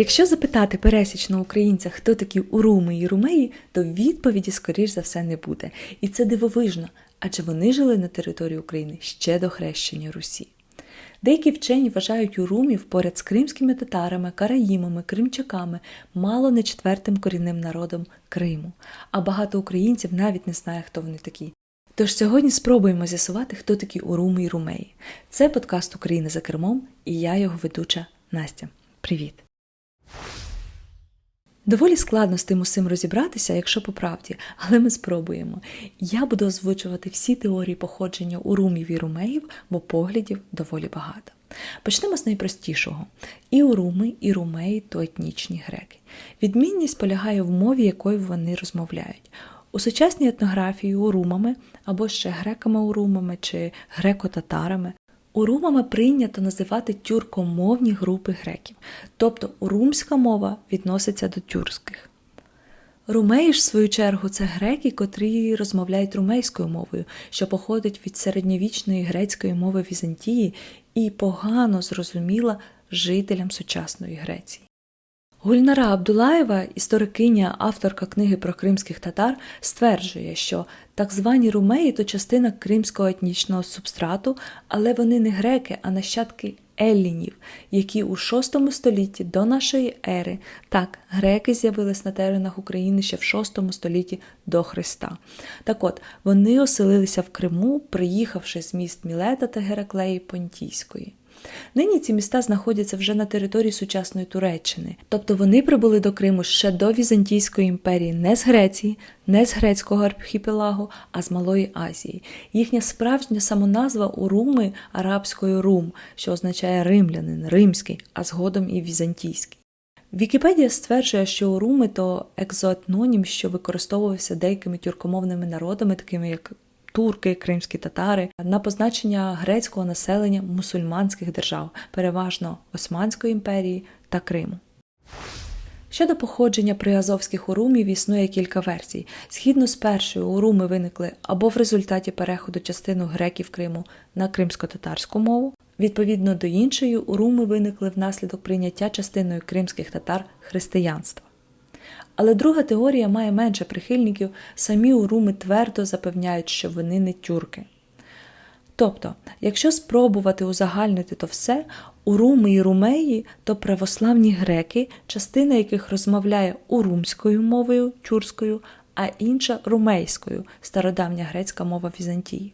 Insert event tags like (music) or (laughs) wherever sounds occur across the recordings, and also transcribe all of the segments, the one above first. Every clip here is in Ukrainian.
Якщо запитати пересічного українця, хто такі уруми і румеї, то відповіді, скоріш за все, не буде. І це дивовижно, адже вони жили на території України ще до хрещення Русі. Деякі вчені вважають урумів поряд з кримськими татарами, караїмами, кримчаками, мало не четвертим корінним народом Криму, а багато українців навіть не знає, хто вони такі. Тож сьогодні спробуємо з'ясувати, хто такі уруми і румеї. Це подкаст України за кермом, і я його ведуча Настя. Привіт! Доволі складно з тим усім розібратися, якщо по правді, але ми спробуємо. Я буду озвучувати всі теорії походження урумів і румеїв, бо поглядів доволі багато. Почнемо з найпростішого: і уруми, і румеї то етнічні греки. Відмінність полягає в мові, якою вони розмовляють. У сучасній етнографії урумами або ще греками-урумами чи греко-татарами Урумами прийнято називати тюркомовні групи греків, тобто урумська мова відноситься до тюркських. Румеї ж, в свою чергу, це греки, котрі розмовляють румейською мовою, що походить від середньовічної грецької мови Візантії і погано зрозуміла жителям сучасної Греції. Гульнара Абдулаєва, історикиня, авторка книги про кримських татар, стверджує, що так звані румеї то частина кримського етнічного субстрату, але вони не греки, а нащадки еллінів, які у VI столітті до нашої ери так греки з'явились на теренах України ще в VI столітті до Христа. Так от вони оселилися в Криму, приїхавши з міст Мілета та Гераклеї Понтійської. Нині ці міста знаходяться вже на території сучасної Туреччини, тобто вони прибули до Криму ще до Візантійської імперії не з Греції, не з грецького архіпелагу, а з Малої Азії. Їхня справжня самоназва уруми арабською рум, що означає римлянин, римський, а згодом і візантійський. Вікіпедія стверджує, що уруми то екзоетнонім, що використовувався деякими тюркомовними народами, такими як турки, кримські татари, на позначення грецького населення мусульманських держав, переважно Османської імперії та Криму. Щодо походження приазовських урумів існує кілька версій. Згідно з першою, уруми виникли або в результаті переходу частину греків Криму на кримсько-татарську мову, відповідно до іншої, уруми виникли внаслідок прийняття частиною кримських татар християнства. Але друга теорія має менше прихильників, самі уруми твердо запевняють, що вони не тюрки. Тобто, якщо спробувати узагальнити то все, уруми і румеї то православні греки, частина яких розмовляє урумською мовою тюркською, а інша румейською стародавня грецька мова Візантії.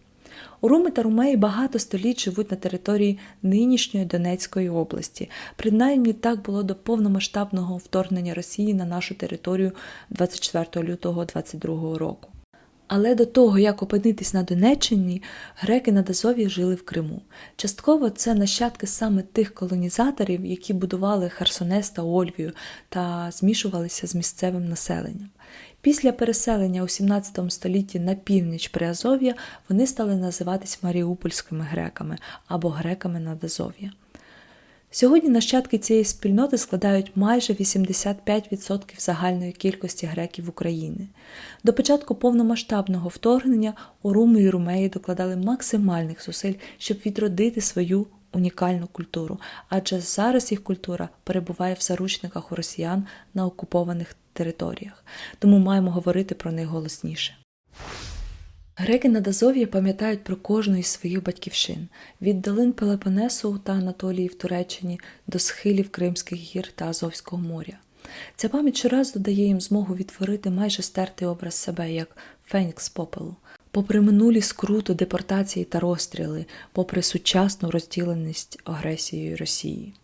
Уруми та румеї багато століть живуть на території нинішньої Донецької області. Принаймні так було до повномасштабного вторгнення Росії на нашу територію 24 лютого 2022 року. Але до того, як опинитись на Донеччині, греки на Дазові жили в Криму. Частково це нащадки саме тих колонізаторів, які будували Херсонес та Ольвію та змішувалися з місцевим населенням. Після переселення у 17 столітті на північ Приазов'я вони стали називатись маріупольськими греками або греками Надазов'я. Сьогодні нащадки цієї спільноти складають майже 85% загальної кількості греків України. До початку повномасштабного вторгнення Уруми і Румеї докладали максимальних зусиль, щоб відродити свою унікальну культуру, адже зараз їх культура перебуває в заручниках у росіян на окупованих територіях, тому маємо говорити про них голосніше. Греки на Дазов'ї пам'ятають про кожну із своїх батьківщин від долин Пелепонесу та Анатолії в Туреччині до схилів Кримських гір та Азовського моря. Ця пам'ять щораз додає їм змогу відтворити майже стертий образ себе як Фенікс попелу, попри минулі скруту депортації та розстріли, попри сучасну розділеність агресією Росії.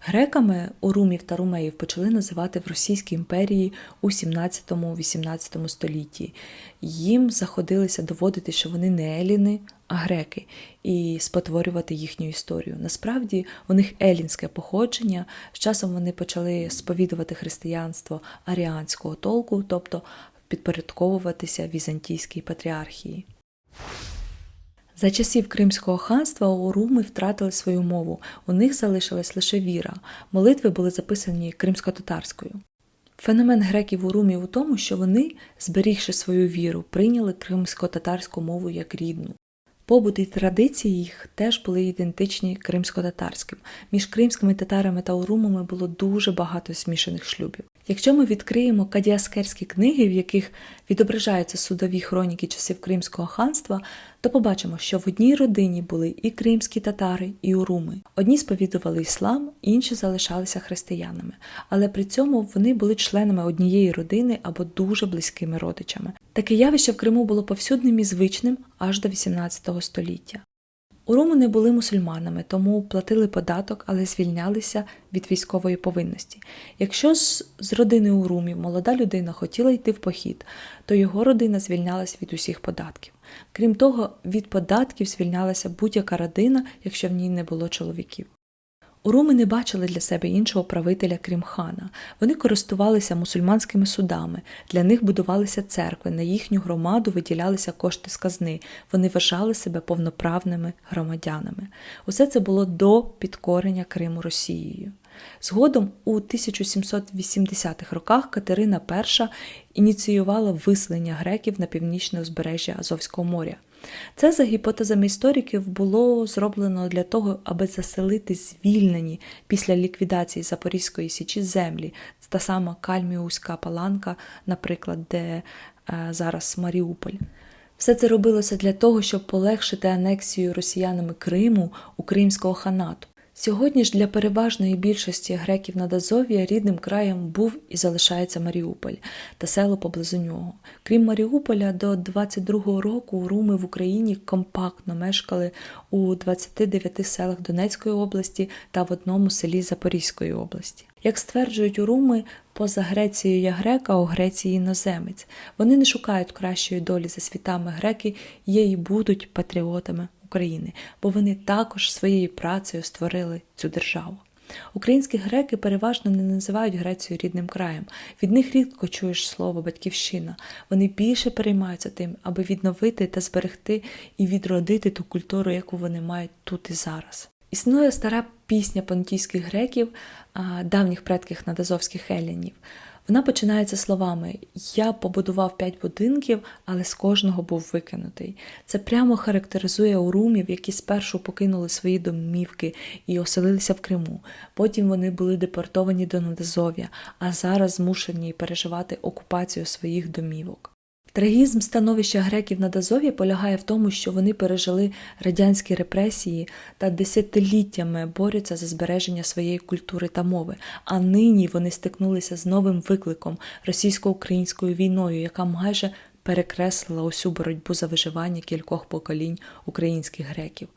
Греками урумів та румеїв почали називати в Російській імперії у 17-18 столітті. Їм заходилися доводити, що вони не еліни, а греки, і спотворювати їхню історію. Насправді у них елінське походження. З часом вони почали сповідувати християнство аріанського толку, тобто підпорядковуватися візантійській патріархії. За часів Кримського ханства уруми втратили свою мову, у них залишилась лише віра, молитви були записані кримсько-татарською. Феномен греків урумів у тому, що вони, зберігши свою віру, прийняли кримсько-татарську мову як рідну. Побут і традиції їх теж були ідентичні кримсько-татарським. Між кримськими татарами та урумами було дуже багато змішаних шлюбів. Якщо ми відкриємо кадіаскерські книги, в яких відображаються судові хроніки часів Кримського ханства, то побачимо, що в одній родині були і кримські татари, і уруми. Одні сповідували іслам, інші залишалися християнами, але при цьому вони були членами однієї родини або дуже близькими родичами. Таке явище в Криму було повсюдним і звичним аж до XVIII століття. Уруми не були мусульманами, тому платили податок, але звільнялися від військової повинності. Якщо з, з родини Румі молода людина хотіла йти в похід, то його родина звільнялася від усіх податків. Крім того, від податків звільнялася будь-яка родина, якщо в ній не було чоловіків. Уруми не бачили для себе іншого правителя, крім хана. Вони користувалися мусульманськими судами, для них будувалися церкви, на їхню громаду виділялися кошти з казни. Вони вважали себе повноправними громадянами. Усе це було до підкорення Криму Росією. Згодом у 1780-х роках Катерина І ініціювала виселення греків на північне узбережжя Азовського моря. Це за гіпотезами істориків було зроблено для того, аби заселити звільнені після ліквідації Запорізької січі землі, та сама Кальміуська паланка, наприклад, де е, зараз Маріуполь. Все це робилося для того, щоб полегшити анексію росіянами Криму у Кримського ханату. Сьогодні ж для переважної більшості греків Надазов'я рідним краєм був і залишається Маріуполь та село поблизу нього. Крім Маріуполя, до 22-го року руми в Україні компактно мешкали у 29 селах Донецької області та в одному селі Запорізької області. Як стверджують уруми, поза Грецією я грека, у Греції іноземець. Вони не шукають кращої долі за світами греки, є і будуть патріотами України, бо вони також своєю працею створили цю державу. Українські греки переважно не називають Грецію рідним краєм. Від них рідко чуєш слово батьківщина. Вони більше переймаються тим, аби відновити та зберегти і відродити ту культуру, яку вони мають тут і зараз. Існує стара пісня понтійських греків, давніх предків надазовських елінів. Вона починається словами: Я побудував п'ять будинків, але з кожного був викинутий. Це прямо характеризує урумів, які спершу покинули свої домівки і оселилися в Криму. Потім вони були депортовані до Надазов'я, а зараз змушені переживати окупацію своїх домівок. Трагізм становища греків на Дазові полягає в тому, що вони пережили радянські репресії та десятиліттями борються за збереження своєї культури та мови. А нині вони стикнулися з новим викликом російсько-українською війною, яка майже перекреслила усю боротьбу за виживання кількох поколінь українських греків.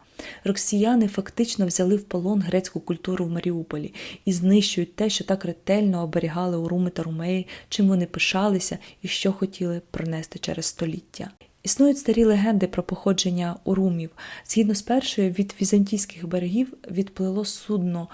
Росіяни фактично взяли в полон грецьку культуру в Маріуполі і знищують те, що так ретельно оберігали уруми та румеї, чим вони пишалися і що хотіли пронести через століття. Існують старі легенди про походження урумів. Згідно з першою, від візантійських берегів відплило судно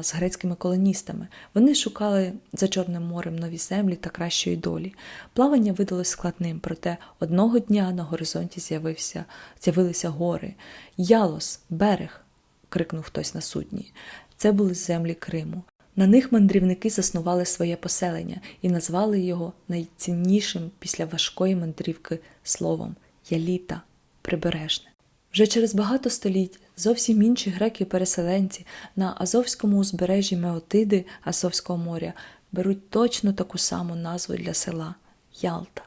з грецькими колоністами. Вони шукали за Чорним морем нові землі та кращої долі. Плавання видалось складним, проте одного дня на горизонті з'явився, з'явилися гори. Ялос, берег. крикнув хтось на судні. Це були землі Криму. На них мандрівники заснували своє поселення і назвали його найціннішим після важкої мандрівки словом Яліта прибережне. Вже через багато століть зовсім інші греки-переселенці на Азовському узбережжі Меотиди Азовського моря беруть точно таку саму назву для села Ялта.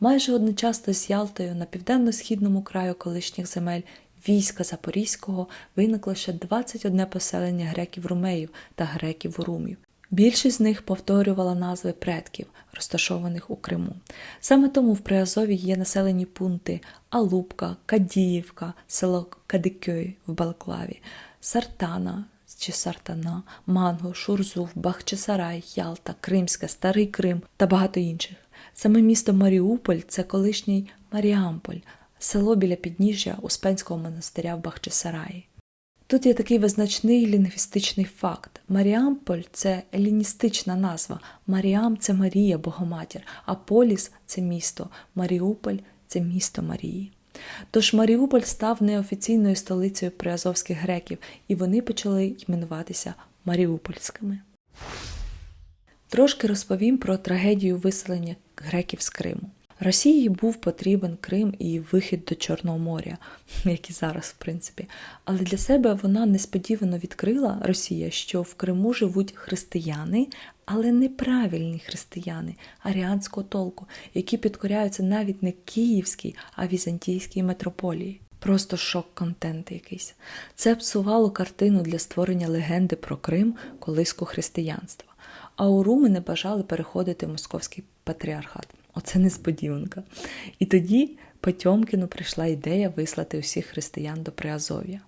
Майже одночасно з Ялтою на південно-східному краю колишніх земель війська Запорізького виникло ще 21 поселення греків-румеїв та греків-урумів. Більшість з них повторювала назви предків, розташованих у Криму. Саме тому в Приазові є населені пункти Алубка, Кадіївка, село Кадикьой в Балклаві, Сартана чи Сартана, Манго, Шурзув, Бахчисарай, Ялта, Кримська, Старий Крим та багато інших. Саме місто Маріуполь це колишній Маріамполь, село біля підніжжя Успенського монастиря в Бахчисараї. Тут є такий визначний лінгвістичний факт. Маріамполь це еліністична назва. Маріам це Марія, Богоматір, а Поліс це місто, Маріуполь це місто Марії. Тож Маріуполь став неофіційною столицею приазовських греків, і вони почали іменуватися Маріупольськими. Трошки розповім про трагедію виселення греків з Криму. Росії був потрібен Крим і вихід до Чорного моря, (laughs) як і зараз, в принципі. Але для себе вона несподівано відкрила Росія, що в Криму живуть християни, але неправильні християни аріанського толку, які підкоряються навіть не київській, а візантійській митрополії. Просто шок-контент якийсь. Це псувало картину для створення легенди про Крим, колиску християнства. А у Руми не бажали переходити московський патріархат. Оце несподіванка. І тоді Потьомкіну прийшла ідея вислати усіх християн до Приазов'я.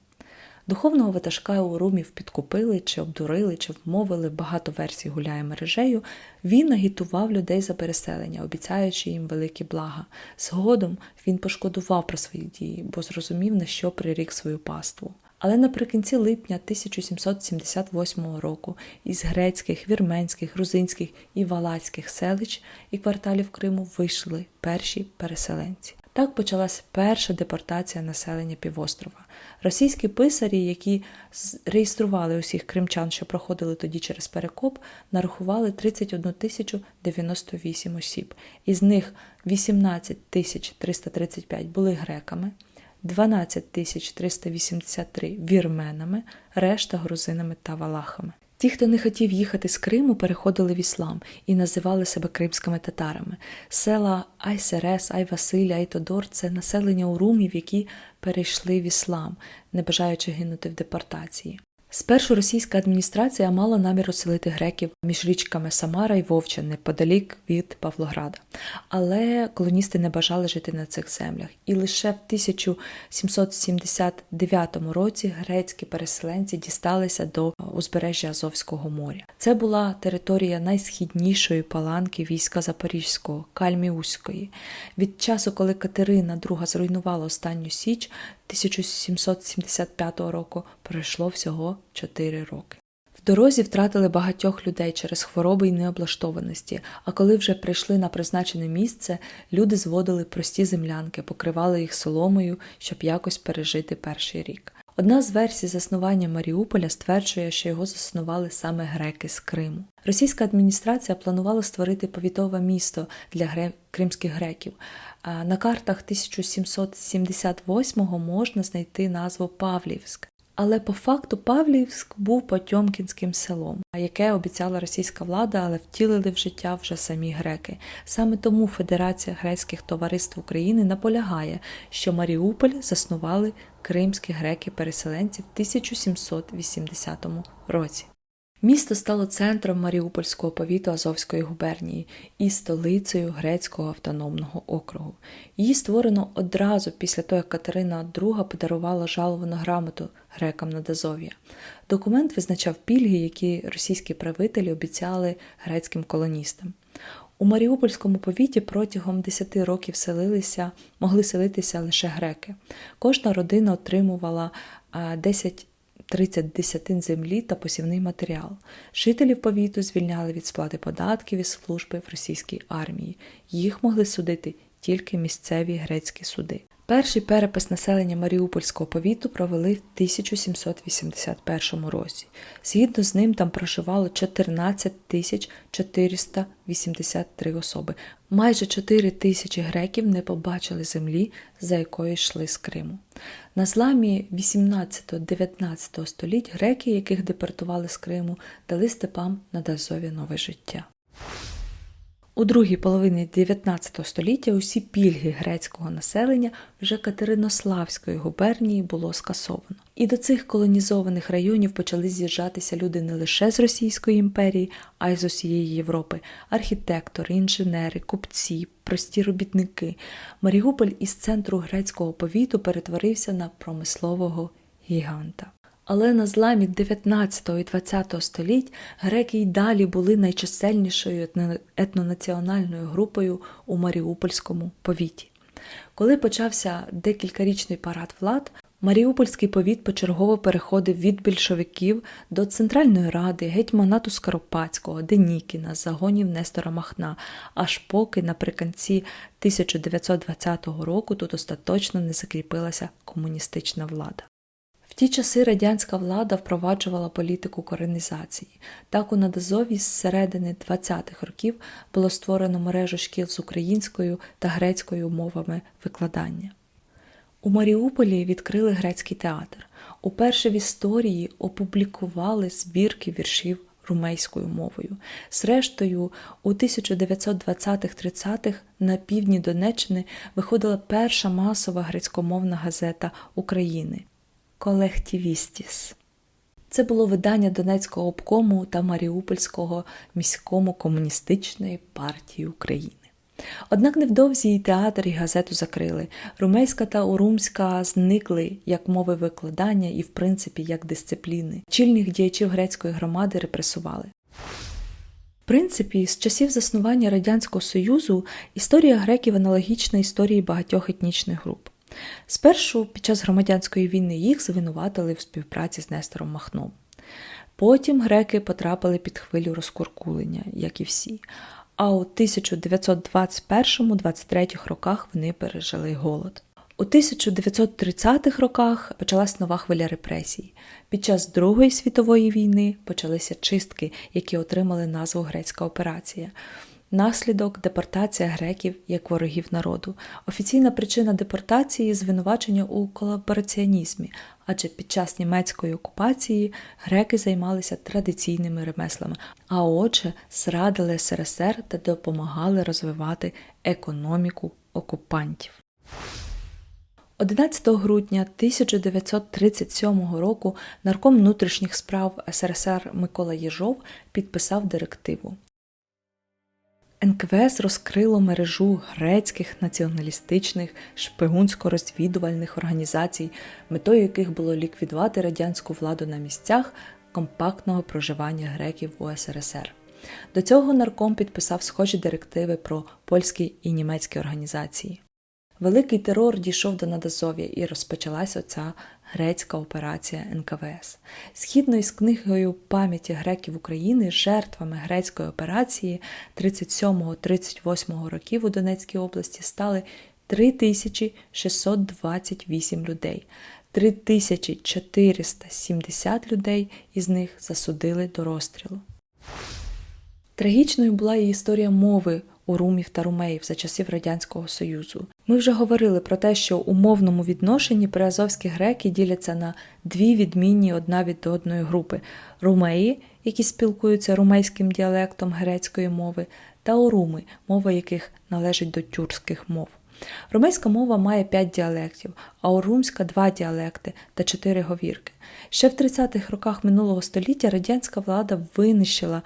Духовного ватажка у Румів підкупили, чи обдурили, чи вмовили багато версій гуляє мережею. Він агітував людей за переселення, обіцяючи їм великі блага. Згодом він пошкодував про свої дії, бо зрозумів, на що прирік свою паству. Але наприкінці липня 1778 року із грецьких, вірменських, грузинських і валацьких селищ і кварталів Криму вийшли перші переселенці. Так почалась перша депортація населення півострова. Російські писарі, які реєстрували усіх кримчан, що проходили тоді через Перекоп, нарахували 31 тисячу 98 осіб. Із них 18 тисяч 335 були греками, 12 тисяч 383 вірменами, решта грузинами та валахами. Ті, хто не хотів їхати з Криму, переходили в іслам і називали себе кримськими татарами. Села Айсерес, Айвасиль, Айтодор це населення урумів, які перейшли в іслам, не бажаючи гинути в депортації. Спершу російська адміністрація мала намір оселити греків між річками Самара і Вовча, неподалік від Павлограда. Але колоністи не бажали жити на цих землях. І лише в 1779 році грецькі переселенці дісталися до узбережжя Азовського моря. Це була територія найсхіднішої паланки війська Запорізького, Кальміуської. Від часу, коли Катерина II зруйнувала останню січ, 1775 року пройшло всього 4 роки. В дорозі втратили багатьох людей через хвороби й необлаштованості, а коли вже прийшли на призначене місце, люди зводили прості землянки, покривали їх соломою, щоб якось пережити перший рік. Одна з версій заснування Маріуполя стверджує, що його заснували саме греки з Криму. Російська адміністрація планувала створити повітове місто для гре... кримських греків. На картах 1778-го можна знайти назву Павлівськ. Але по факту Павлівськ був Потьомкінським селом, яке обіцяла російська влада, але втілили в життя вже самі греки. Саме тому Федерація грецьких товариств України наполягає, що Маріуполь заснували кримські греки-переселенці в 1780 році. Місто стало центром Маріупольського повіту Азовської губернії і столицею Грецького автономного округу. Її створено одразу після того, як Катерина II подарувала жаловану грамоту грекам на Дазов'я. Документ визначав пільги, які російські правителі обіцяли грецьким колоністам. У Маріупольському повіті протягом 10 років селилися, могли селитися лише греки. Кожна родина отримувала 10 30 десятин землі та посівний матеріал. Жителів повіту звільняли від сплати податків і служби в російській армії. Їх могли судити тільки місцеві грецькі суди. Перший перепис населення Маріупольського повіту провели в 1781 році. Згідно з ним там проживало 14 тисяч 483 особи. Майже 4 тисячі греків не побачили землі, за якою йшли з Криму. На зламі 18-19 століть греки, яких депортували з Криму, дали степам на Дазові нове життя. У другій половині 19 століття усі пільги грецького населення вже Катеринославської губернії було скасовано. І до цих колонізованих районів почали з'їжджатися люди не лише з Російської імперії, а й з усієї Європи: архітектори, інженери, купці, прості робітники. Маріуполь із центру грецького повіту перетворився на промислового гіганта. Але на зламі 19 і 20 століть греки й далі були найчисельнішою етнонаціональною групою у Маріупольському повіті. Коли почався декількарічний парад влад, Маріупольський повіт почергово переходив від більшовиків до Центральної ради, гетьманату Скоропадського, Денікіна, загонів Нестора Махна, аж поки наприкінці 1920 року тут остаточно не закріпилася комуністична влада. Ті часи радянська влада впроваджувала політику коренізації. Так у Надазові з середини 20-х років було створено мережу шкіл з українською та грецькою мовами викладання. У Маріуполі відкрили грецький театр. Уперше в історії опублікували збірки віршів румейською мовою. Зрештою, у 1920-30-х на півдні Донеччини виходила перша масова грецькомовна газета України Колективістіс. Це було видання Донецького обкому та Маріупольського міському комуністичної партії України. Однак невдовзі і театр, і газету закрили. Румейська та урумська зникли як мови викладання і, в принципі, як дисципліни. Чільних діячів грецької громади репресували. В принципі, з часів заснування Радянського Союзу історія греків аналогічна історії багатьох етнічних груп. Спершу, під час громадянської війни, їх звинуватили в співпраці з Нестором Махном. Потім греки потрапили під хвилю розкуркулення, як і всі. А у 1921-23 роках вони пережили голод. У 1930-х роках почалась нова хвиля репресій. Під час Другої світової війни почалися чистки, які отримали назву Грецька операція. Наслідок депортація греків як ворогів народу. Офіційна причина депортації звинувачення у колабораціонізмі, адже під час німецької окупації греки займалися традиційними ремеслами, а отже, зрадили СРСР та допомагали розвивати економіку окупантів. 11 грудня 1937 року нарком внутрішніх справ СРСР Микола Єжов підписав директиву. НКВС розкрило мережу грецьких націоналістичних шпигунсько-розвідувальних організацій, метою яких було ліквідувати радянську владу на місцях компактного проживання греків у СРСР. До цього нарком підписав схожі директиви про польські і німецькі організації. Великий терор дійшов до Надазов'я і розпочалася оця грецька операція НКВС. Згідно із книгою пам'яті греків України, жертвами грецької операції 37-38 років у Донецькій області стали 3628 людей. 3470 людей із них засудили до розстрілу. Трагічною була і історія мови у румів та румеїв за часів Радянського Союзу. Ми вже говорили про те, що у мовному відношенні приазовські греки діляться на дві відмінні одна від одної групи: румеї, які спілкуються румейським діалектом грецької мови, та оруми, мова яких належить до тюркських мов. Румейська мова має п'ять діалектів, а орумська два діалекти та чотири говірки. Ще в 30-х роках минулого століття радянська влада винищила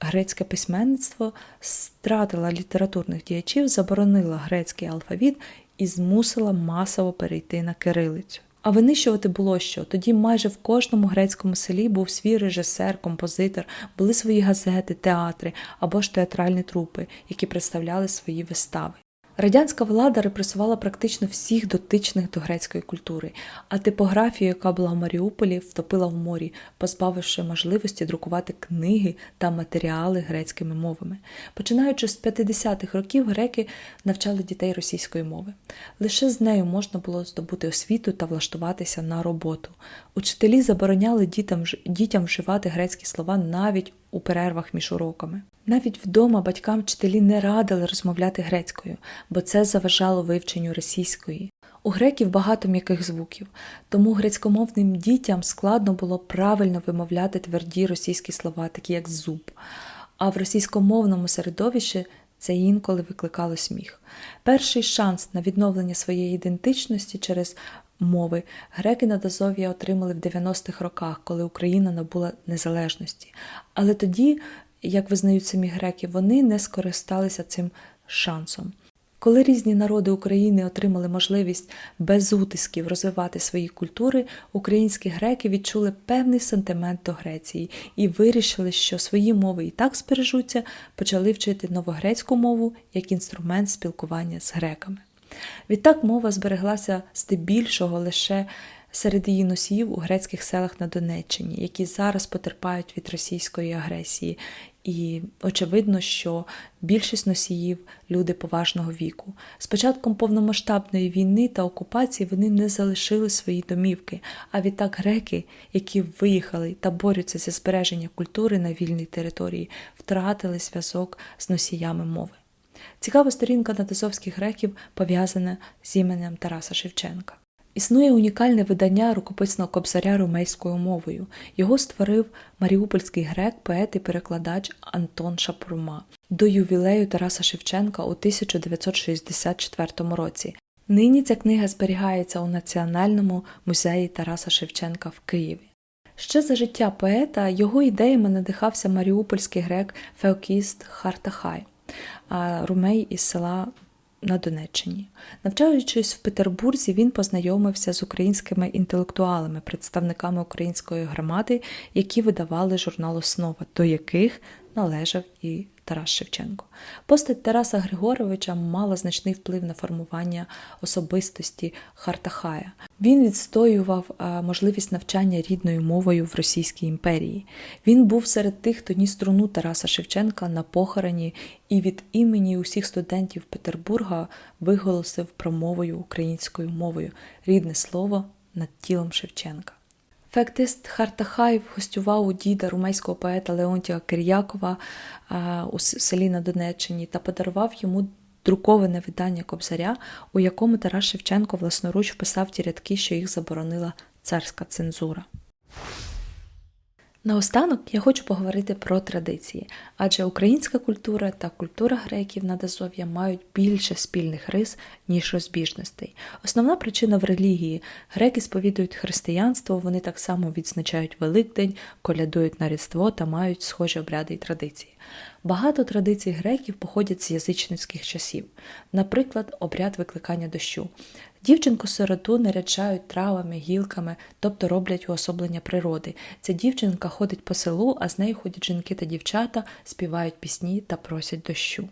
грецьке письменництво, стратила літературних діячів, заборонила грецький алфавіт і змусила масово перейти на кирилицю. А винищувати було що? Тоді майже в кожному грецькому селі був свій режисер, композитор, були свої газети, театри або ж театральні трупи, які представляли свої вистави. Радянська влада репресувала практично всіх дотичних до грецької культури, а типографію, яка була в Маріуполі, втопила в морі, позбавивши можливості друкувати книги та матеріали грецькими мовами. Починаючи з 50-х років, греки навчали дітей російської мови. Лише з нею можна було здобути освіту та влаштуватися на роботу. Учителі забороняли дітям, дітям вживати грецькі слова навіть у перервах між уроками. Навіть вдома батькам вчителі не радили розмовляти грецькою, бо це заважало вивченню російської. У греків багато м'яких звуків, тому грецькомовним дітям складно було правильно вимовляти тверді російські слова, такі як зуб. А в російськомовному середовищі це інколи викликало сміх. Перший шанс на відновлення своєї ідентичності через мови греки на Дозов'я отримали в 90-х роках, коли Україна набула незалежності. Але тоді, як визнають самі греки, вони не скористалися цим шансом. Коли різні народи України отримали можливість без утисків розвивати свої культури, українські греки відчули певний сентимент до Греції і вирішили, що свої мови і так збережуться, почали вчити новогрецьку мову як інструмент спілкування з греками. Відтак мова збереглася здебільшого лише серед її носіїв у грецьких селах на Донеччині, які зараз потерпають від російської агресії. І очевидно, що більшість носіїв люди поважного віку. З початком повномасштабної війни та окупації вони не залишили свої домівки. А відтак греки, які виїхали та борються за збереження культури на вільній території, втратили зв'язок з носіями мови. Цікава сторінка надазовських греків пов'язана з іменем Тараса Шевченка. Існує унікальне видання рукописного кобзаря румейською мовою. Його створив маріупольський грек, поет і перекладач Антон Шапурма до ювілею Тараса Шевченка у 1964 році. Нині ця книга зберігається у Національному музеї Тараса Шевченка в Києві. Ще за життя поета його ідеями надихався маріупольський грек Феокіст Хартахай, румей із села на Донеччині. Навчаючись в Петербурзі, він познайомився з українськими інтелектуалами, представниками української громади, які видавали журнал Основа, до яких належав і Тарас Шевченко. Постать Тараса Григоровича мала значний вплив на формування особистості Хартахая. Він відстоював можливість навчання рідною мовою в Російській імперії. Він був серед тих, хто ніс струну Тараса Шевченка на похороні і від імені усіх студентів Петербурга виголосив промовою українською мовою рідне слово над тілом Шевченка. Фектист Хартахаєв гостював у діда румейського поета Леонтія Кир'якова у селі на Донеччині та подарував йому друковане видання Кобзаря, у якому Тарас Шевченко власноруч вписав ті рядки, що їх заборонила царська цензура. Наостанок я хочу поговорити про традиції, адже українська культура та культура греків на Азов'я мають більше спільних рис, ніж розбіжностей. Основна причина в релігії греки сповідують християнство, вони так само відзначають Великдень, колядують на Різдво та мають схожі обряди і традиції. Багато традицій греків походять з язичницьких часів, наприклад, обряд викликання дощу. Дівчинку сироту наряджають травами, гілками, тобто роблять уособлення природи. Ця дівчинка ходить по селу, а з нею ходять жінки та дівчата, співають пісні та просять дощу.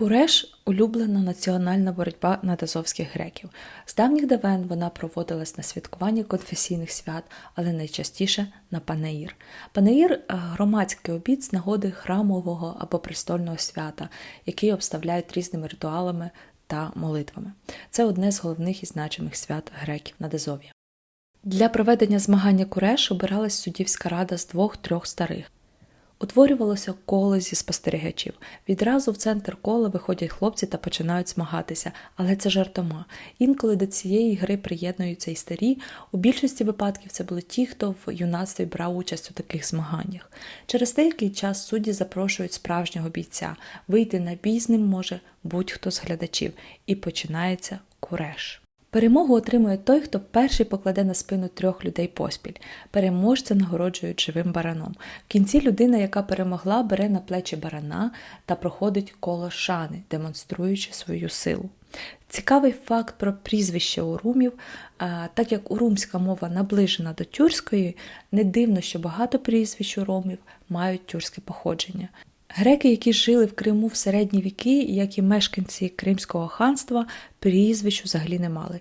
Куреш улюблена національна боротьба надазовських греків. З давніх давен вона проводилась на святкуванні конфесійних свят, але найчастіше на панеїр. Панеїр громадський обід з нагоди храмового або престольного свята, який обставляють різними ритуалами та молитвами. Це одне з головних і значимих свят греків на Дезов'я. Для проведення змагання куреш обиралась суддівська рада з двох-трьох старих. Утворювалося коло зі спостерігачів. Відразу в центр кола виходять хлопці та починають змагатися, але це жартома. Інколи до цієї гри приєднуються і старі. У більшості випадків це були ті, хто в юнацтві брав участь у таких змаганнях. Через деякий час судді запрошують справжнього бійця. Вийти на бій з ним може будь-хто з глядачів, і починається куреш. Перемогу отримує той, хто перший покладе на спину трьох людей поспіль. Переможця нагороджують живим бараном. В кінці людина, яка перемогла, бере на плечі барана та проходить коло шани, демонструючи свою силу. Цікавий факт про прізвище урумів, так як урумська мова наближена до тюркської, не дивно, що багато прізвищ уромів мають тюркське походження. Греки, які жили в Криму в середні віки, як і мешканці Кримського ханства, прізвищ взагалі не мали.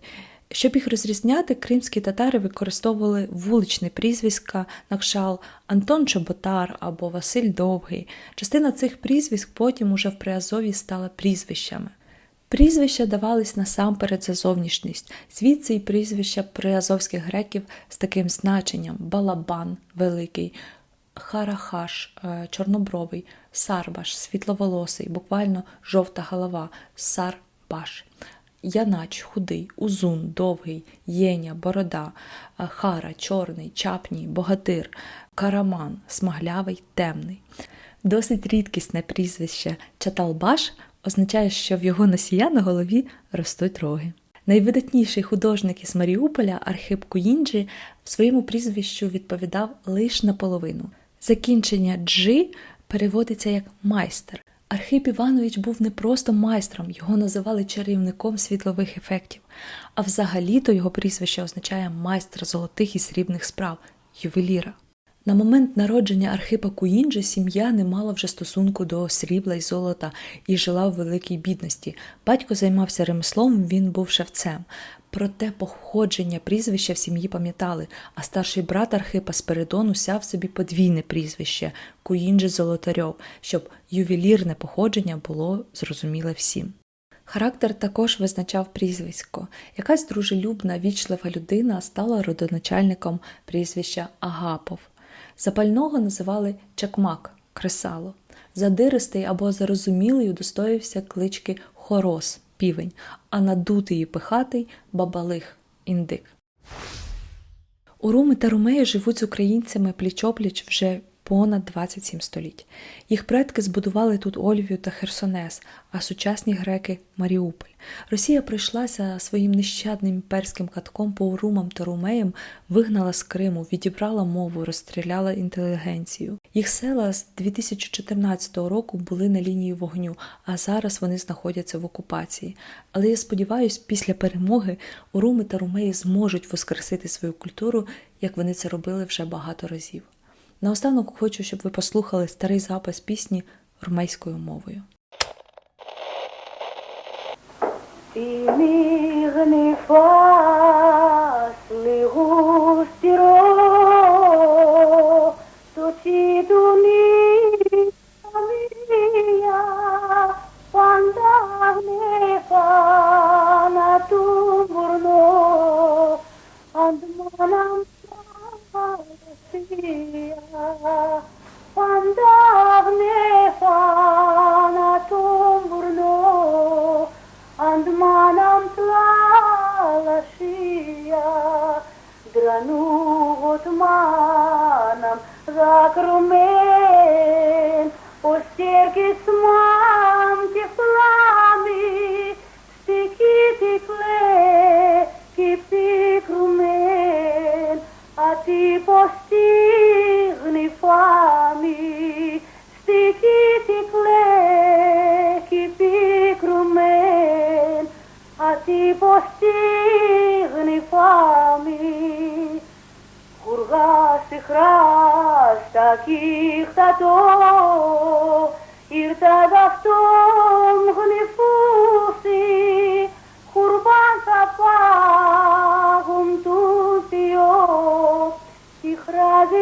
Щоб їх розрізняти, кримські татари використовували вуличне прізвиська на кшал Антон Чоботар або Василь Довгий. Частина цих прізвиськ потім уже в Приазові стала прізвищами. Прізвища давались насамперед за зовнішність, звідси й прізвища приазовських греків з таким значенням Балабан Великий, Харахаш, е, чорнобровий, Сарбаш, світловолосий, буквально жовта голова, Сарбаш. Янач, худий, узун, довгий, єня, борода, е, хара, чорний, чапній, богатир, караман, смаглявий, темний. Досить рідкісне прізвище Чаталбаш означає, що в його носія на голові ростуть роги. Найвидатніший художник із Маріуполя Архип Куїнджі в своєму прізвищу відповідав лише наполовину. Закінчення джи переводиться як майстер. Архип Іванович був не просто майстром, його називали чарівником світлових ефектів, а взагалі-то його прізвище означає майстер золотих і срібних справ, ювеліра. На момент народження Архипа Куінджи сім'я не мала вже стосунку до срібла й золота і жила в великій бідності. Батько займався ремеслом, він був шевцем. Проте походження прізвища в сім'ї пам'ятали, а старший брат Архипа Спиридон усяв собі подвійне прізвище Куїнджи Золотарьов, щоб ювелірне походження було зрозуміле всім. Характер також визначав прізвисько. Якась дружелюбна, вічлива людина стала родоначальником прізвища Агапов. Запального називали Чакмак кресало. Задиристий або зарозумілий удостоївся клички Хорос півень, а надутий і пихатий бабалих індик. Уруми та румеї живуть з українцями пліч-опліч вже понад 27 століть. Їх предки збудували тут Ольвію та Херсонес, а сучасні греки Маріуполь. Росія прийшлася своїм нещадним імперським катком по урумам та румеям, вигнала з Криму, відібрала мову, розстріляла інтелігенцію. Їх села з 2014 року були на лінії вогню, а зараз вони знаходяться в окупації. Але я сподіваюся, після перемоги уруми та румеї зможуть воскресити свою культуру, як вони це робили вже багато разів. Наостанок хочу, щоб ви послухали старий запис пісні румейською мовою. Тимігни 咿呀